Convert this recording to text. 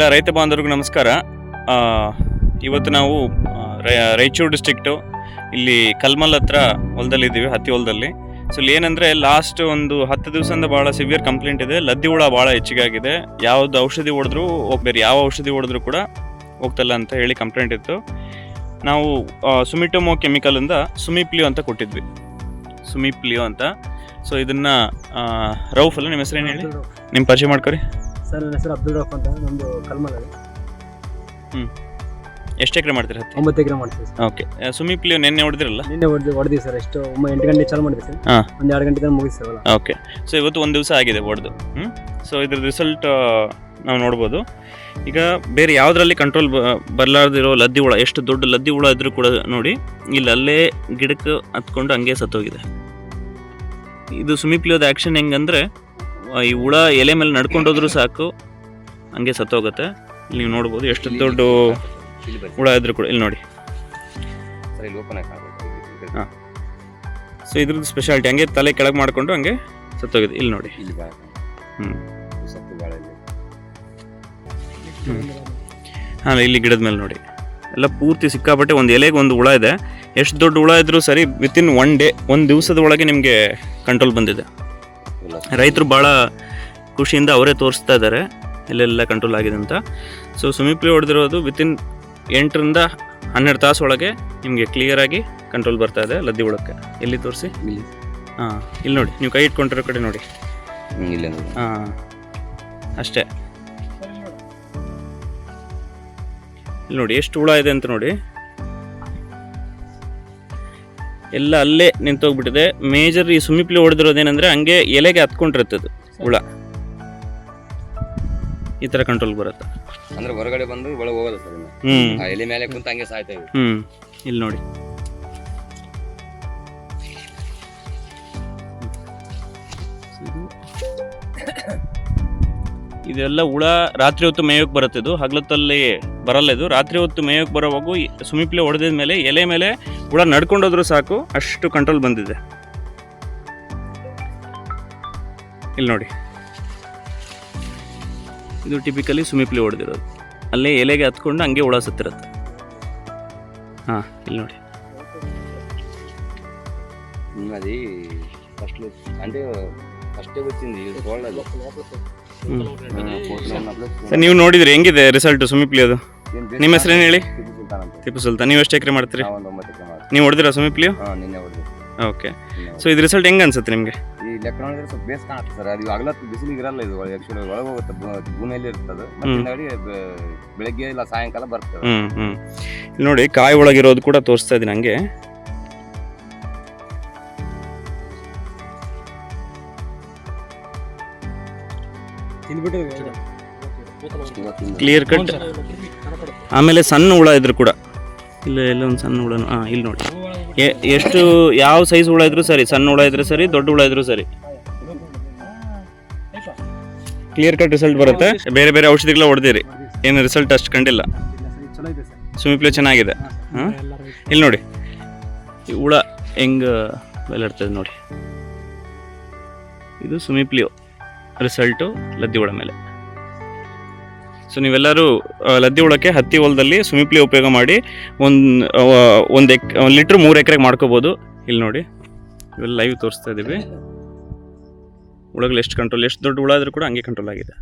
ಎಲ್ಲ ರೈತ ಬಾಂಧವರಿಗೂ ನಮಸ್ಕಾರ. ಇವತ್ತು ನಾವು ರಾಯಚೂರು ಡಿಸ್ಟ್ರಿಕ್ಟು ಇಲ್ಲಿ ಕಲ್ಮಲ್ ಹತ್ರ ಹೊಲದಲ್ಲಿದ್ದೀವಿ ಹತ್ತಿ ಹೊಲದಲ್ಲಿ. ಸೊ ಇಲ್ಲಿ ಏನಂದರೆ ಲಾಸ್ಟ್ ಒಂದು ಹತ್ತು ದಿವಸದಿಂದ ಭಾಳ ಸಿವಿಯರ್ ಕಂಪ್ಲೇಂಟ್ ಇದೆ. ಲದ್ದಿ ಹುಳ ಭಾಳ ಹೆಚ್ಚಿಗೆ ಆಗಿದೆ. ಯಾವ್ದು ಔಷಧಿ ಹೊಡೆದ್ರು ಬೇರೆ ಯಾವ ಔಷಧಿ ಹೊಡೆದ್ರು ಕೂಡ ಹೋಗ್ತಲ್ಲ ಅಂತ ಹೇಳಿ ಕಂಪ್ಲೇಂಟ್ ಇತ್ತು. ನಾವು ಸುಮಿಟೊಮೊ ಕೆಮಿಕಲಿಂದ ಸುಮಿಪ್ಲಿಯೋ ಅಂತ ಕೊಟ್ಟಿದ್ವಿ. ಸುಮಿಪ್ಲಿಯೋ ಅಂತ. ಸೊ ಇದನ್ನು ರೌಫ್ ಅಲ್ಲ? ನಿಮ್ಮ ಹೆಸರೇನು ಹೇಳಿ? ನಿಮ್ಮ ಪರಿಚಯ ಮಾಡ್ಕೊರಿ. ಸರ್ ನನ್ನ ಹೆಸರು ಅಬ್ದುಲ್ ರಫ್ ಅಂತ ನಮ್ಮದು ಕಲ್ಮಲಲ್ಲಿ ಎಷ್ಟು ಎಕರೆ ಮಾಡ್ತೀರಿ ಹತ್ತಿ? ಒಂಬತ್ತು ಎಕರೆ ಮಾಡ್ತೀವಿ ಸರ್. ಓಕೆ. ಸುಮಿಪ್ಲಿಯೋ ನೆನ್ನೆ ಹೊಡೆದಿರಲ್ಲ? ನಿನ್ನೆ ಹೊಡೆದು ಹೊಡೆದಿವಿ ಸರ್ ಎಷ್ಟು ಒಮ್ಮೆ ಎಂಟು ಗಂಟೆ ಚಾಲು ಮಾಡಿದ್ವಿ ಸರ್. ಹಾಂ. ಒಂದು ಎರಡು ಗಂಟೆ ತನಕ ಸರ್ ಓಕೆ. ಸೊ ಇವತ್ತು ಒಂದು ದಿವಸ ಆಗಿದೆ ಹೊಡೆದು. ಹ್ಞೂ ಸೊ ಇದ್ರ ರಿಸಲ್ಟ್ ನಾವು ನೋಡ್ಬೋದು. ಈಗ ಬೇರೆ ಯಾವುದರಲ್ಲಿ ಕಂಟ್ರೋಲ್ ಬರಲಾರ್ದಿರೋ ಲದ್ದಿ ಹುಳ ಎಷ್ಟು ದೊಡ್ಡ ಲದ್ದಿ ಹುಳ ಇದ್ರೂ ಕೂಡ ನೋಡಿ ಇಲ್ಲಿ ಅಲ್ಲೇ ಗಿಡಕ್ಕೆ ಹತ್ಕೊಂಡು ಹಂಗೆ ಸತ್ತೋಗಿದೆ. ಇದು ಸುಮಿಪ್ಲಿಯೋದ ಆ್ಯಕ್ಷನ್ ಹೆಂಗಂದ್ರೆ ಈ ಹುಳ ಎಲೆ ಮೇಲೆ ನಡ್ಕೊಂಡೋದ್ರೂ ಸಾಕು. ಹಂಗೆ ಸತ್ತೋಗುತ್ತೆ. ಇಲ್ಲಿ ನೀವು ನೋಡ್ಬೋದು ಎಷ್ಟು ದೊಡ್ಡ ಹುಳ ಇದ್ರು ಕೂಡ ಇಲ್ಲಿ ನೋಡಿ. ಹಾಂ. ಸೊ ಇದ್ರದ್ದು ಸ್ಪೆಷಾಲಿಟಿ ಹಂಗೆ ತಲೆ ಕೆಳಗೆ ಮಾಡಿಕೊಂಡು ಹಂಗೆ ಸತ್ತೋಗಿದೆ. ಇಲ್ಲಿ ನೋಡಿ. ಹಾಂ ಇಲ್ಲಿ ಗಿಡದ ಮೇಲೆ ನೋಡಿ. ಎಲ್ಲ ಪೂರ್ತಿ ಸಿಕ್ಕಾಪಟ್ಟೆ ಒಂದು ಎಲೆಗೆ ಒಂದು ಹುಳ ಇದೆ. ಎಷ್ಟು ದೊಡ್ಡ ಹುಳ ಇದ್ರೂ ಸರಿ ವಿತಿನ್ ಒನ್ ಡೇ ಒಂದು ದಿವಸದ ಒಳಗೆ ನಿಮಗೆ ಕಂಟ್ರೋಲ್ ಬಂದಿದೆ. ರೈತರು ಭಾಳ ಖುಷಿಯಿಂದ ಅವರೇ ತೋರಿಸ್ತಾ ಇದ್ದಾರೆ. ಎಲ್ಲೆಲ್ಲ ಕಂಟ್ರೋಲ್ ಆಗಿದೆ ಅಂತ. ಸೊ ಸುಮಿಪ್ಲಿ ಹೊಡೆದಿರೋದು ವಿತಿನ್ ಎಂಟರಿಂದ ಹನ್ನೆರಡು ತಾಸು ಒಳಗೆ ನಿಮಗೆ ಕ್ಲಿಯರಾಗಿ ಕಂಟ್ರೋಲ್ ಬರ್ತಾ ಇದೆ ಲದ್ದಿ ಹುಳಕ್ಕೆ ಎಲ್ಲಿ ತೋರಿಸಿ? ಇಲ್ಲಿ. ಹಾಂ ಇಲ್ಲಿ ನೋಡಿ. ನೀವು ಕೈ ಇಟ್ಕೊಂಡಿರೋ ಕಡೆ ನೋಡಿ. ಇಲ್ಲ ಹಾಂ ಅಷ್ಟೇ. ಇಲ್ಲಿ ನೋಡಿ ಎಷ್ಟು ಹುಳ ಇದೆ ಅಂತ ನೋಡಿ. ಎಲ್ಲ ಅಲ್ಲೇ ನಿಂತೋಗ್ಬಿಟ್ಟಿದೆ. ಮೇಜರ್ ಈ ಸುಮಿಪ್ಲಿ ಹೊಡೆದಿರೋದೇನೆಂದರೆ ಹಂಗೆ ಎಲೆಗೆ ಹತ್ಕೊಂಡಿರ್ತದೆ ಹುಳ. ಈ ಥರ ಕಂಟ್ರೋಲ್ ಬರುತ್ತೆ. ಅಂದ್ರೆ ಹೊರಗಡೆ ಬಂದು ಒಳಗೆ ಹೋಗೋದು ಸರ್. ಹ್ಮ್. ಆ ಎಲೆ ಮೇಲೆ ಕುಂತ ಹಂಗೆ ಸಾಯ್ತಾ ಇವೆ ಹ್ಮ್. ಇಲ್ಲಿ ನೋಡಿ. ಇದೆಲ್ಲ ಹುಳ ರಾತ್ರಿ ಹೊತ್ತು ಮೇಯಕ್ಕೆ ಬರುತ್ತೆ ಇದು. ಹಗಲೊತ್ತಲ್ಲಿ ಬರಲ್ಲ ಇದು ರಾತ್ರಿ ಹೊತ್ತು ಮೇಯಕ್ಕೆ ಬರೋವಾಗೂ ಈ ಸುಮಿಪ್ಲೆ ಹೊಡೆದ ಮೇಲೆ ಎಲೆ ಮೇಲೆ ಹುಳ ನಡ್ಕೊಂಡೋದ್ರೂ ಸಾಕು ಅಷ್ಟು ಕಂಟ್ರೋಲ್ ಬಂದಿದೆ ಇಲ್ಲಿ ನೋಡಿ ಇದು ಟಿಪಿಕಲಿ ಸುಮಿಪ್ಲಿ ಹೊಡೆದಿರೋದು ಅಲ್ಲೇ ಎಲೆಗೆ ಹತ್ಕೊಂಡು ಹಂಗೆ ಹುಳ ಸತ್ತಿರುತ್ತೆ ಹಾಂ ಇಲ್ಲಿ ನೋಡಿ ఉమ్, అది ఫస్ట్ అంటే ఫస్ట్ వచ్చింది ఇది ಸರ್ ನೀವು ನೋಡಿದ್ರಿ ಹೆಂಗಿದೆ ರಿಸಲ್ಟ್ ಸುಮಿಪ್ಲಿ ಅದು? ನಿಮ್ಮ ಹೆಸರೇನು ಹೇಳಿ? ಟಿಪ್ಪು ಸುಲ್ತಾನ್ ನೀವು ಎಷ್ಟು ಎಕರೆ ಮಾಡ್ತೀರಿ? ನೀವು ಹೊಡೆದಿರಾ ಸುಮಿಪ್ಲಿಯು ಓಕೆ. ಸೊ ಇದು ರಿಸಲ್ಟ್ ಹೆಂಗೆ ಅನ್ಸುತ್ತೆ ನಿಮಗೆ? ಈ ಎಲೆಕ್ಟ್ರಾನಿಕ್ ಸ್ವಲ್ಪ ಬೇಸ್ ಕಾಣುತ್ತೆ ಸರ್ ಅದು ಇವಾಗಲ ಬಿಸಿಲಿಗೆ ಇರಲ್ಲ ಇದು ಆ್ಯಕ್ಚುಲಿ ಒಳಗೆ ಹೋಗುತ್ತೆ ಭೂಮಿಯಲ್ಲಿ ಇರ್ತದೆ ಹಿಂದಾಡಿ ಬೆಳಗ್ಗೆ ಇಲ್ಲ ಸಾಯಂಕಾಲ ಇಲ್ಲಿ ನೋಡಿ ಕಾಯಿ ಒಳಗಿರೋದು ಕೂಡ ತೋರಿಸ್ತಾ ಇದ್ದೀನಿ ಹಂಗೆ. ಕ್ಲಿಯರ್ ಕಟ್ ಆಮೇಲೆ ಸಣ್ಣ ಹುಳ ಇದ್ರು ಕೂಡ. ಇಲ್ಲ ಎಲ್ಲ ಒಂದು ಸಣ್ಣ ಹುಳ ಹಾಂ ಇಲ್ಲಿ ನೋಡಿ. ಎಷ್ಟು ಯಾವ ಸೈಜ್ ಹುಳ ಇದ್ರು ಸರಿ ಸಣ್ಣ ಹುಳ ಇದ್ರು ಸರಿ ದೊಡ್ಡ ಹುಳ ಇದ್ರು ಸರಿ. ಕ್ಲಿಯರ್ ಕಟ್ ರಿಸಲ್ಟ್ ಬರುತ್ತೆ. ಬೇರೆ ಬೇರೆ ಔಷಧಿಗಳ ಹೊಡೆದಿರಿ. ಏನು ರಿಸಲ್ಟ್ ಅಷ್ಟು ಕಂಡಿಲ್ಲ. ಚಲೋ ಇದೆ ಸರ್ ಸ್ವಿಮ್ಮಿಂಗ್ ಚೆನ್ನಾಗಿದೆ. ಹಾಂ? ಇಲ್ಲಿ ನೋಡಿ. ಈ ಹುಳ ಹೆಂಗೆ ಬೆಲಾಡ್ತದೆ ನೋಡಿ. ಇದು ಸುಮಿಪ್ಲಿಯೋ ರಿಸಲ್ಟು ಲದ್ದಿ ಹುಳ ಮೇಲೆ. ಸೊ ನೀವೆಲ್ಲರೂ ಲದ್ದಿ ಹುಳಕ್ಕೆ ಹತ್ತಿ ಹೊಲದಲ್ಲಿ ಸುಮಿಪ್ಲಿ ಉಪಯೋಗ ಮಾಡಿ ಒಂದು ಒಂದು ಎಕ್, ಒಂದು ಲೀಟ್ರ್ ಮೂರು ಎಕರೆಗೆ ಮಾಡ್ಕೋಬೋದು. ಇಲ್ಲಿ ನೋಡಿ, ಇವೆಲ್ಲ ಲೈವ್ ತೋರಿಸ್ತಾ ಇದ್ದೀವಿ ಹುಳಗಳು ಎಷ್ಟು ಕಂಟ್ರೋಲ್ ಎಷ್ಟು ದೊಡ್ಡ ಹುಳ ಆದರೂ ಕೂಡ ಹಂಗೆ ಕಂಟ್ರೋಲ್ ಆಗಿದೆ.